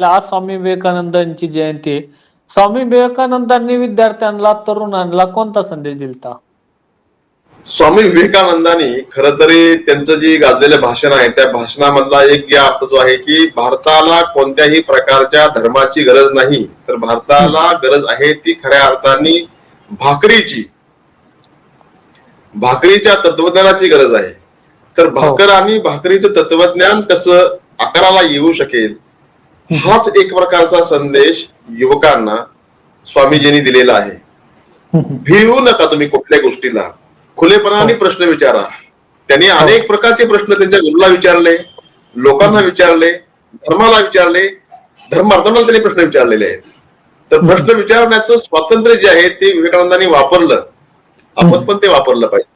आज स्वामी विवेकानंदांची जयंती. आहे स्वामी विवेकानंदांनी विद्यार्थ्यांना तरुणांना कोणता संदेश दिलता? स्वामी विवेकानंदांनी खर तरी त्यांचं जे गाजलेलं भाषण आहे त्या भाषणामधला एक या अर्थ जो आहे की भारताला कोणत्याही प्रकारच्या धर्माची गरज नाही. तर भारताला गरज आहे ती खऱ्या अर्थाने भाकरीची. भाकरीच्या तत्वज्ञानाची गरज आहे. तर भाकर आणि भाकरीचं तत्वज्ञान कसं आकाराला येऊ शकेल हाच एक प्रकारचा संदेश युवकांना स्वामीजींनी दिलेला आहे. भिवू नका तुम्ही कुठल्या गोष्टीला. खुलेपणाने प्रश्न विचारा. त्यांनी अनेक प्रकारचे प्रश्न त्यांच्या गुरुला विचारले लोकांना विचारले धर्माला विचारले धर्मार्थांना त्यांनी प्रश्न विचारलेले आहेत. तर प्रश्न विचारण्याचं स्वातंत्र्य जे आहे ते विवेकानंदांनी वापरलं. आपण पण ते वापरलं पाहिजे.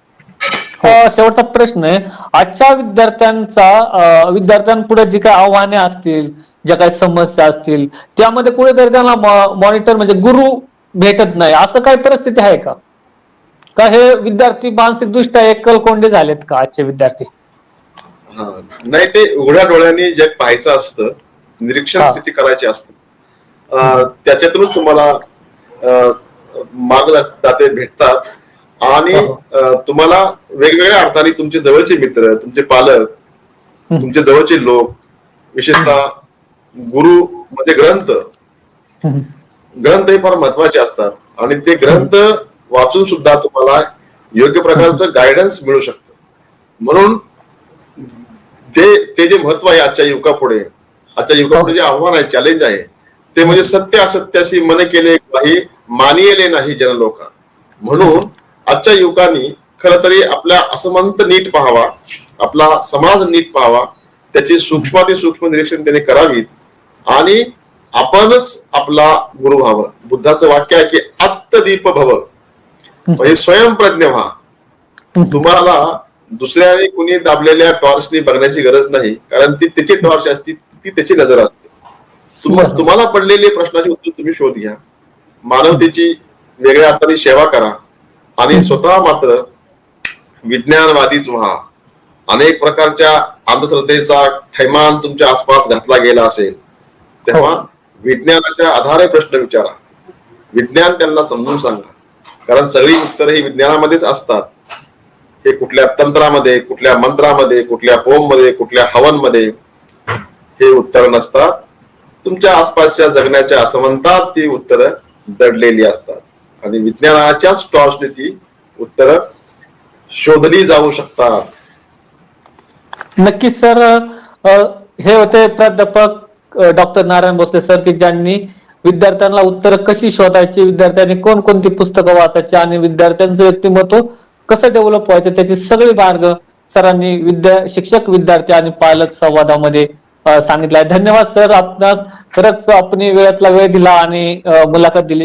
शेवटचा प्रश्न आहे. आजच्या विद्यार्थ्यांचा विद्यार्थ्यांपुढे जी काही आव्हाने असतील ज्या काही समस्या असतील त्यामध्ये कुठेतरी त्यांना मॉनिटर म्हणजे गुरु भेटत नाही. असं काही परिस्थिती आहे का? का हे विद्यार्थी मानसिक दृष्ट्या एकल कोंडे झालेत का आजचे विद्यार्थी? हा. नाही ते उघड्या डोळ्यांनी जग पाहायचं असतं. निरीक्षण हा. त्याचे करायचे असतं. त्याच्यातूनच तुम्हाला मार्गदाते भेटतात. आणि हो. अं, तुम्हाला वेगवेगळ्या अर्थाने तुमचे जवळचे मित्र तुमचे पालक. तुमचे जवळचे लोक विशेषतः गुरु म्हणजे ग्रंथ. ग्रंथ हे फार महत्त्वाचे असतात. आणि ते ग्रंथ वाचून सुद्धा तुम्हाला योग्य प्रकारचं गायडन्स मिळू शकतं. म्हणून ते ते जे महत्त्व आहे आजच्या युगापुढे आजच्या युगापुढे जे आव्हान आहे चॅलेंज आहे ते म्हणजे सत्य असत्याशी मन केले काही मानियले नाही जनलोका म्हणून आजच्या युवकांनी खर तरी आपल्या असमंत नीट पाहावा आपला समाज नीट पाहावा त्याची सूक्ष्माती सूक्ष्म निरीक्षण त्याने करावीत आणि आपणच आपला गुरु व्हावं. बुद्धाचं वाक्य आहे की आत्मदीप भव. म्हणजे स्वयंप्रज्ञ व्हा. तुम्हाला दुसऱ्याने कुणी दाबलेल्या टॉर्चनी बघण्याची गरज नाही कारण ती त्याची टॉर्च असती ती त्याची नजर असते. तुम्हाला पडलेले प्रश्नाचे उत्तर तुम्ही शोध घ्या. मानवतेची वेगळ्या अर्थाने सेवा करा. आणि स्वतः मात्र विज्ञानवादीच व्हा. अनेक प्रकारच्या अंधश्रद्धेचा थैमान तुमच्या आसपास घातला गेला असेल. तेव्हा विज्ञानाच्या आधारे प्रश्न विचारा. विज्ञान त्यांना समजून सांगा. कारण सगळी उत्तरं ही विज्ञानामध्येच असतात. हे कुठल्या तंत्रामध्ये कुठल्या मंत्रामध्ये कुठल्या होममध्ये कुठल्या हवनमध्ये हे उत्तर नसतात. तुमच्या आसपासच्या जगण्याच्या असमंतात ती उत्तरं दडलेली असतात. आणि विज्ञानाच्याच टॉर्चने ती उत्तरं शोधली जाऊ शकतात. नक्कीच सर हे होते प्राध्यापक डॉक्टर नारायण भोसले सर की ज्यांनी विद्यार्थ्यांना उत्तर कशी शोधायची विद्यार्थ्यांनी कोणकोणती पुस्तकं वाचायची आणि विद्यार्थ्यांचं व्यक्तिमत्व कसं डेव्हलप व्हायचं त्याची सगळे मार्ग सरांनी विद्या शिक्षक विद्यार्थी आणि पालक संवादामध्ये सांगितलं आहे. धन्यवाद सर. आपणास खरंच आपण वेळातला वेळ दिला आणि मुलाखत दिली.